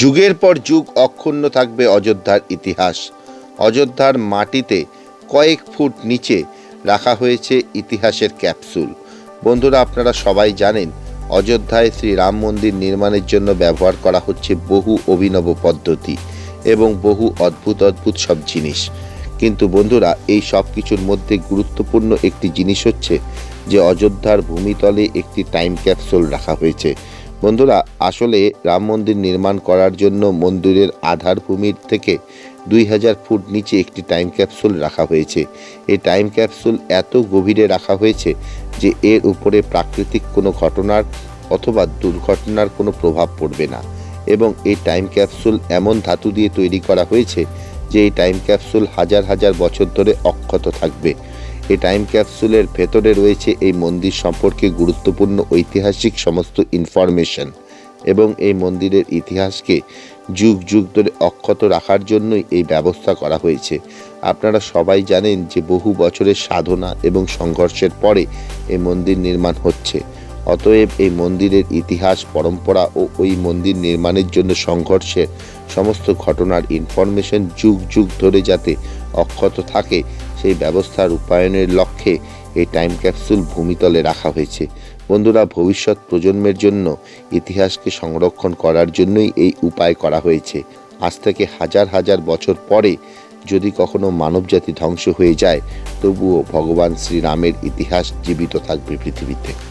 যুগের পর যুগ অক্ষুণ্ণ থাকবে অযোধ্যার ইতিহাস। অযোধ্যার মাটিতে কয়েক ফুট নিচে রাখা হয়েছে ইতিহাসের ক্যাপসুল। বন্ধুরা, আপনারা সবাই জানেন, অযোধ্যায় শ্রী রাম মন্দির নির্মাণের জন্য ব্যবহার করা হচ্ছে বহু অভিনব পদ্ধতি এবং বহু অদ্ভুত অদ্ভুত সব জিনিস। কিন্তু বন্ধুরা, এই সব কিছুর মধ্যে গুরুত্বপূর্ণ একটি জিনিস হচ্ছে যে, অযোধ্যার ভূমিতলে একটি টাইম ক্যাপসুল রাখা হয়েছে। বন্ধুরা, আসলে রাম মন্দির নির্মাণ করার জন্য মন্দিরের আধার ভূমির থেকে দুই হাজার ফুট নিচে একটি টাইম ক্যাপসুল রাখা হয়েছে। এই টাইম ক্যাপসুল এত গভীরে রাখা হয়েছে যে এর উপরে প্রাকৃতিক কোনো ঘটনার অথবা দুর্ঘটনার কোনো প্রভাব পড়বে না এবং এই টাইম ক্যাপসুল এমন ধাতু দিয়ে তৈরি করা হয়েছে যে এই টাইম ক্যাপসুল হাজার হাজার বছর ধরে অক্ষত থাকবে। এই টাইম ক্যাপসুলের ভেতরে রয়েছে এই মন্দির সম্পর্কে গুরুত্বপূর্ণ ঐতিহাসিক সমস্ত ইনফরমেশন এবং এই মন্দিরের ইতিহাসকে যুগ যুগ ধরে অক্ষত রাখার জন্যই এই ব্যবস্থা করা হয়েছে। আপনারা সবাই জানেন যে বহু বছরের সাধনা এবং সংঘর্ষের পরে এই মন্দির নির্মাণ হচ্ছে। অতএব এই মন্দিরের ইতিহাস, পরম্পরা ও ওই মন্দির নির্মাণের জন্য সংঘর্ষের সমস্ত ঘটনার ইনফরমেশন যুগ যুগ ধরে যাতে অক্ষত থাকে সেই ব্যবস্থা রূপায়ণের লক্ষ্যে এই টাইম ক্যাপসুল ভূমিতলে রাখা হয়েছে। বন্ধুরা, ভবিষ্যৎ প্রজন্মের জন্য ইতিহাসকে সংরক্ষণ করার জন্যই এই উপায় করা হয়েছে। আজ থেকে হাজার হাজার বছর পরে যদি কখনো মানবজাতি ধ্বংস হয়ে যায়, তবুও ভগবান শ্রীরামের ইতিহাস জীবিত থাকবে পৃথিবীতে।